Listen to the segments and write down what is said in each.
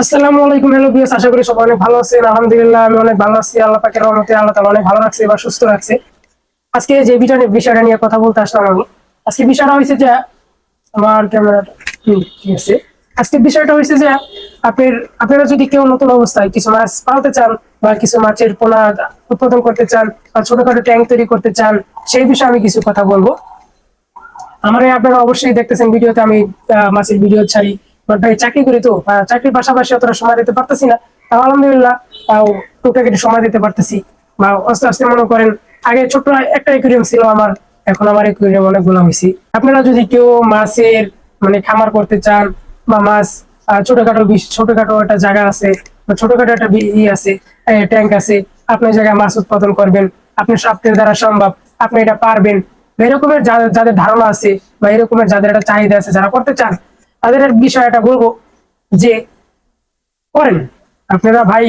আসসালামু আলাইকুম হ্যালো বিয়াস আশা করি সবাই অনেক ভালো আছেন। আলহামদুলিল্লাহ, আমি অনেক ভালো আছি। আল্লাহ পাকের রহমতে আল্লাহ অনেক ভালো রাখছে বা সুস্থ রাখছে। আজকে যে বিষয়টা বিষয়টা নিয়ে কথা বলতে আসলাম আমি। আজকে বিষয়টা হয়েছে যে, আমার ক্যামেরা ঠিক আছে। আজকে বিষয়টা হয়েছে যে, আপনার আপনারা যদি কেউ নতুন অবস্থায় কিছু মাছ পালতে চান বা কিছু মাছের পোনা উৎপাদন করতে চান বা ছোটখাটো ট্যাঙ্ক তৈরি করতে চান, সেই বিষয়ে আমি কিছু কথা বলব। আমার আপনারা অবশ্যই দেখতেছেন ভিডিওতে, আমি মাছের ভিডিও ছাড়ি। ভাই, চাকরি করি তো। চাকরির পাশাপাশি অতটা সময় দিতে পারতেছি না। তাও আলহামদুলিল্লাহ টুকটাক একটু সময় দিতে পারতেছি। বা আস্তে আস্তে মনে করেন, আগে ছোট্ট একটা একুরিয়াম ছিল আমার, এখন আমার একুরিয়াম অনেকগুলো হয়েছে আপনারা যদি কেউ মাছের মানে খামার করতে চান, বা মাছ ছোটখাটো ছোটখাটো একটা জায়গা আছে, বা ছোটখাটো একটা ই আছে ট্যাঙ্ক আছে আপনার জায়গায় মাছ উৎপাদন করবেন, আপনি আপনার দ্বারা সম্ভব, আপনি এটা পারবেন। এরকমের যাদের ধারণা আছে, বা এরকমের যাদের একটা চাহিদা আছে, যারা করতে চান তাদের বিষয়টা বলব যে, করেন। আপনারা ভাই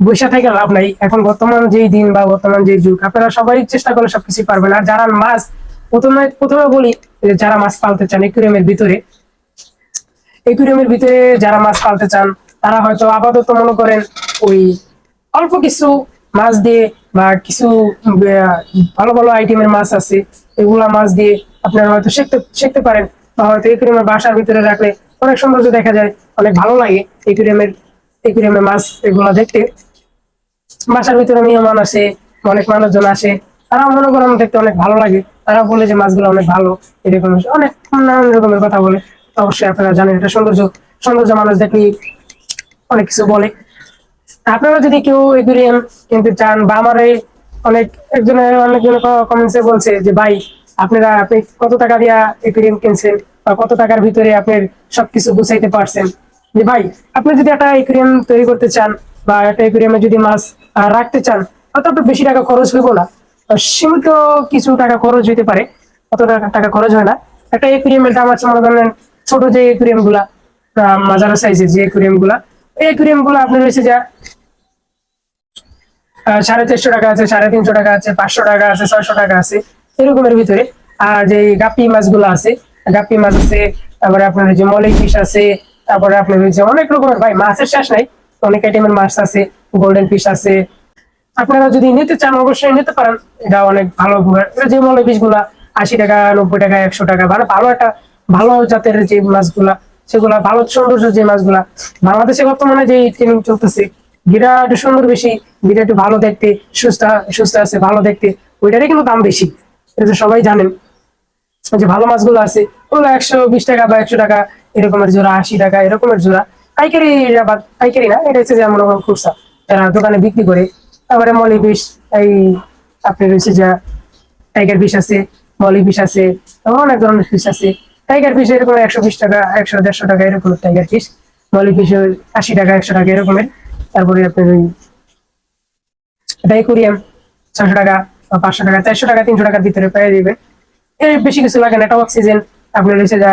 বসে থেকে লাভ নাই। এখন বর্তমান যেই দিন বা বর্তমান যে যুগ, আপনারা সবাই চেষ্টা করলে সবকিছু পারবেন। আর যারা মাছ, প্রথমে প্রথমে বলি, যারা মাছ পালতে চান একুরিয়ামের ভিতরে একুরিয়ামের ভিতরে যারা মাছ পালতে চান, তারা হয়তো আপাতত মনে করেন ওই অল্প কিছু মাছ দিয়ে বা কিছু ভালো ভালো আইটেমের মাছ আছে, এগুলা মাছ দিয়ে আপনারা হয়তো শিখতে শিখতে পারেন। বা হয়তো একুরিয়ামের বাসার ভিতরে রাখলে অনেক সৌন্দর্য দেখা যায়, অনেক ভালো লাগে একুরিয়ামের একুরিয়ামের মাছ এগুলা দেখতে। বাসার ভিতরে মেহমান আসে, অনেক মানুষজন আসে তারা মনে করেন দেখতে অনেক ভালো লাগে। তারা বলে যে মাছগুলো অনেক ভালো, এরকম অনেক নানান রকমের কথা বলে। অবশ্যই আপনারা জানেন এটা সৌন্দর্য সৌন্দর্য মানুষ দেখলে অনেক কিছু বলে। আপনারা যদি কেউ একুরিয়াম কিনতে চান বা আমার অনেক, একজনের অনেকজন কমেন্টসে বলছে যে, ভাই আপনারা আপনি কত টাকা দিয়া একুরিয়াম কিনছেন বা কত টাকার ভিতরে আপনার সবকিছু গুছাইতে পারছেন? যে ভাই, আপনি যদি একটা একুরিয়াম তৈরি করতে চান বা একটা একুরিয়ামে যদি মাছ রাখতে চান অত আপনার বেশি টাকা খরচ হইব না। সীমিত কিছু টাকা খরচ হইতে পারে, অত টাকা খরচ হয় না। একটা একুরিয়ামের দাম আছে মনে করেন ছোট যে একুরিয়ামগুলা মাঝারো সাইজের যে একুরিয়ামগুলা, এই একুরিয়ামগুলো আপনার রয়েছে যা সাড়ে চারশো টাকা আছে, সাড়ে তিনশো টাকা আছে, পাঁচশো টাকা আছে, ছয়শো টাকা আছে। এরকমের ভিতরে। আর যে গাপ্পি মাছগুলো আছে, গাপ্পি মাছ আছে, তারপরে আপনার যে মলাই ফিশ আছে, তারপরে আপনার যে অনেক রকমের, ভাই মাছের শেষ নাই, অনেক আইটেমের মাছ আছে গোল্ডেন ফিশ আছে। আপনারা যদি নিতে চান, অবশ্যই নিতে পারেন। এটা অনেক ভালো যে মলাই ফিশগুলা আশি টাকা, নব্বই টাকা, একশো টাকা মানে ভালো একটা, ভালো জাতের যে মাছগুলা, সেগুলা, ভালো সৌন্দর্য যে মাছগুলা, বাংলাদেশে বর্তমানে যে ট্রেনিং চলতেছে একটু সুন্দর বেশি একটু ভালো দেখতে, সুস্থ সুস্থ আছে, ভালো দেখতে, ওইটারই কিন্তু দাম বেশি। এটা তো সবাই জানেন যে ভালো মাছগুলো আছে, ওগুলো একশো বিশ টাকা বা একশো টাকা, এরকমের জোড়া, আশি টাকা, এরকমের জোড়া। পাইকারি পাইকারি না, এটা হচ্ছে যেমন খুচরা। দোকানে বিক্রি করে তারপরে মলি বিষ, এই আপনার হচ্ছে যা টাইগার বিষ আছে, মলি ফিশ আছে অনেক ধরনের ফিশ আছে। টাইগার ফিশ এরকম একশো বিশ টাকা, একশো দেড়শো টাকা এরকম টাইগার ফিশ মলি ফিশ আশি টাকা, একশো টাকা এরকমের। তারপরে আপনার ওই এটা একুরিয়াম ছশো টাকা। পাঁচশো টাকা চারশো টাকা তিনশো টাকার ভিতরে পেয়ে যাবেন এর বেশি কিছু লাগে না এটা অক্সিজেন আপনার হচ্ছে যা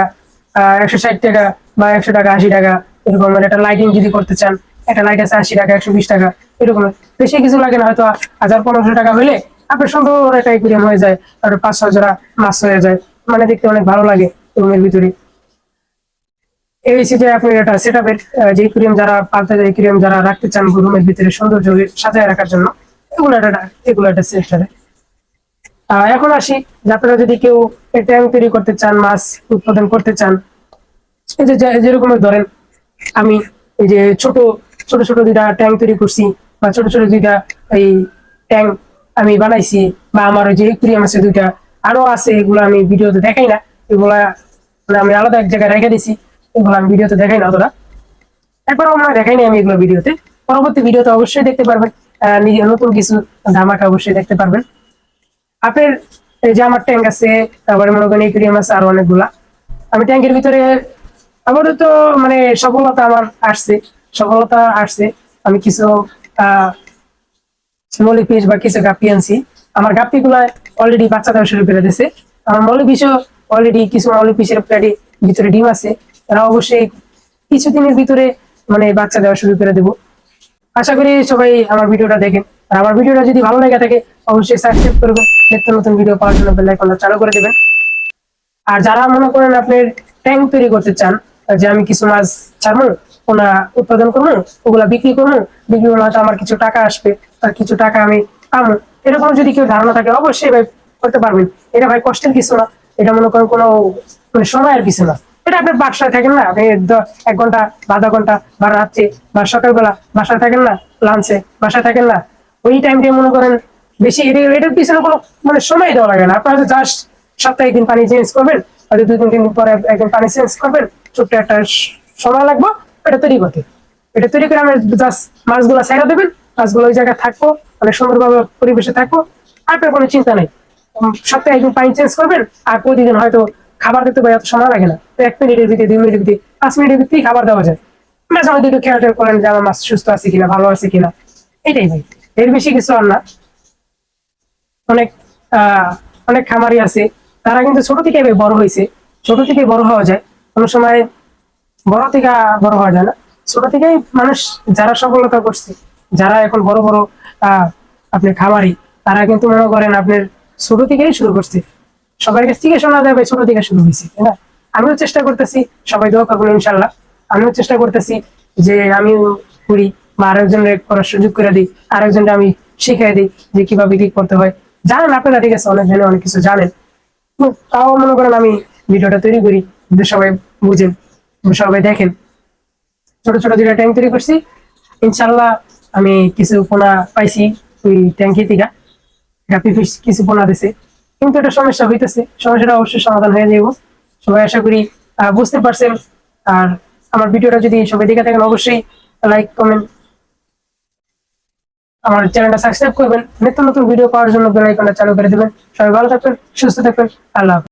একশো ষাট টাকা বা একশো টাকা আশি টাকা এরকম মানে একটা লাইটিং যদি করতে চান একটা লাইট আছে আশি টাকা একশো বিশ টাকা এরকম। বেশি কিছু লাগে না হয়তো হাজার পনেরোশো টাকা হলে আপনার সুন্দর একটা একুরিয়াম হয়ে যায় আর পাঁচ ছয় জোড়া মাছ হয়ে যায়। মানে দেখতে অনেক ভালো লাগে রুমের ভিতরে। এই যে আপনি এটা সেট আপের যে একুরিয়াম যারা পালতে যায় একুরিয়াম যারা রাখতে চান রুমের ভিতরে সৌন্দর্য সাজায় রাখার জন্য এগুলো একটা এগুলো একটা আহ, এখন আসি যে আপনারা যদি কেউ ট্যাঙ্ক তৈরি করতে চান, মাছ উৎপাদন করতে চান, এই যে যেরকম ধরেন আমি এই যে ছোট ছোট ছোট দুইটা ট্যাঙ্ক তৈরি করছি বা ছোট ছোট দুইটা এই ট্যাঙ্ক আমি বানাইছি বা আমার ওই যে একুরিয়াম আছে দুইটা, আরও আছে, এগুলো আমি ভিডিওতে দেখাই না, এগুলা মানে আমি আলাদা এক জায়গায় রেখে দিছি, এগুলো আমি ভিডিওতে দেখাই না অতটা। একবারও আমরা দেখাইনি আমি এগুলো ভিডিওতে। পরবর্তী ভিডিওতে অবশ্যই দেখতে পারবেন নতুন কিছু ধামাকা অবশ্যই দেখতে পারবেন। আপনার এই যে আমার ট্যাঙ্ক আছে, তারপরে মনে করেন একুরিয়াম আছে আরও অনেকগুলা। আমি ট্যাঙ্কের ভিতরে আমারও তো মানে সফলতা আমার আসছে, সফলতা আসছে। আমি কিছু আহ মলি পিস বা কিছু আনছি। আমার অলরেডি শুরু করে দিয়েছে আমার মলি পিসও অলরেডি কিছু মলি পিসের ভিতরে ডিম আছে। তারা অবশ্যই কিছুদিনের ভিতরে মানে বাচ্চা দেওয়া শুরু করে দেবো। আশা করি সবাই আমার ভিডিওটা দেখেন। আর আমার ভিডিওটা যদি ভালো লেগে থাকে, অবশ্যই সাবস্ক্রাইব করবেন। নিত্য নতুন ভিডিও পাওয়ার জন্য বেল আইকনটা চালু করে দেবেন। আর যারা মনে করেন আপনার ট্যাঙ্ক তৈরি করতে চান, যে আমি কিছু মাছ ছাড়বো, পোনা উৎপাদন করব, ওগুলা বিক্রি করব, বিক্রি করলে হয়তো আমার কিছু টাকা আসবে, তার কিছু টাকা আমি পাবো। এরকম যদি কেউ ধারণা থাকে, অবশ্যই ভাই করতে পারবেন। এটা ভাই কষ্টের কিছু না, এটা মনে করেন কোনো মানে সময়ের কিছু না। এটা আপনার বাসায় থাকেন না, আপনি এক ঘণ্টা আধা ঘণ্টা বা রাত্রে বা সকালবেলা বাসায় থাকেন না লাঞ্চে বাসায় থাকেন না। ওই টাইমটা মনে করেন বেশি এটা- এটার পিছনে কোনো মানে সময় দেওয়া লাগে না। আপনার জাস্ট সপ্তাহে একদিন পানি চেঞ্জ করবেন, হয়তো দুই তিন দিন পরে একদিন পানি চেঞ্জ করবেন, ছোট্ট একটা সময় লাগবে, এটা তৈরি করতে। এটা তৈরি করে আমি জাস্ট মাছগুলো ছাইড়া দেবেন, মাছগুলো ওই জায়গায় থাকব অনেক সুন্দরভাবে পরিবেশে থাকব আপনার কোনো চিন্তা নেই। সপ্তাহে একদিন পানি চেঞ্জ করবেন, আর প্রতিদিন হয়তো খাবার দিতে পারে এত সময় লাগে না। তো এক মিনিটের ভিতরে, দুই মিনিটের ভিতরে, পাঁচ মিনিটের ভিতরেই খাবার দেওয়া যায়। মাঝে মধ্যে একটু খেয়াল করেন যে আমার মাছ সুস্থ আছে কিনা, ভালো আছে কিনা। এটাই ভাই, এর বেশি কিছু আর না। অনেক অনেক খামারি আছে। তারা কিন্তু ছোট থেকে বড় হয়েছে। ছোট থেকে বড় হওয়া যায়। কোনো সময় বড় থেকে বড় হওয়া যায় না। ছোট থেকেই মানুষ যারা সফলতা করছে, যারা এখন বড় বড় আপনি খামারি, তারা কিন্তু মনে করেন আপনার ছোট থেকেই শুরু করছে। সবার কাছ থেকে শোনা যাবে ছোট থেকে শুরু হয়েছে, তাই না? আমিও চেষ্টা করতেছি, সবাই দোয়া করবেন ইনশাল্লাহ আমিও চেষ্টা করতেছি যে আমিও করি বা আরেকজনের করার সুযোগ করে দিই আরেকজনকে আমি শিখিয়ে দিই যে কীভাবে কি করতে হয়। জানেন আপনারা, ঠিক আছে, অনেক জনে অনেক কিছু জানেন। তাও মনে করেন আমি ভিডিওটা তৈরি করি, যে সবাই বুঝেন সবাই দেখেন। ছোট ছোট দুইটা ট্যাঙ্ক তৈরি করছি। ইনশাল্লাহ আমি কিছু পোনা পাইছি ওই ট্যাঙ্কি থেকে। হ্যাপি ফিশ কিছু পোনা দিছে। কিন্তু একটা সমস্যা হইতেছে, সমস্যাটা অবশ্যই সমাধান হয়ে যাব সবাই আশা করি বুঝতে পারছেন। আর আমার ভিডিওটা যদি সবাই দেখে থাকেন, অবশ্যই লাইক কমেন্ট আমার চ্যানেলটা সাবস্ক্রাইব করবেন। নিত্য নতুন ভিডিও পাওয়ার জন্য বেল আইকনটা চালু করে দেবেন। সবাই ভালো থাকবেন, সুস্থ থাকবেন। আল্লাহ।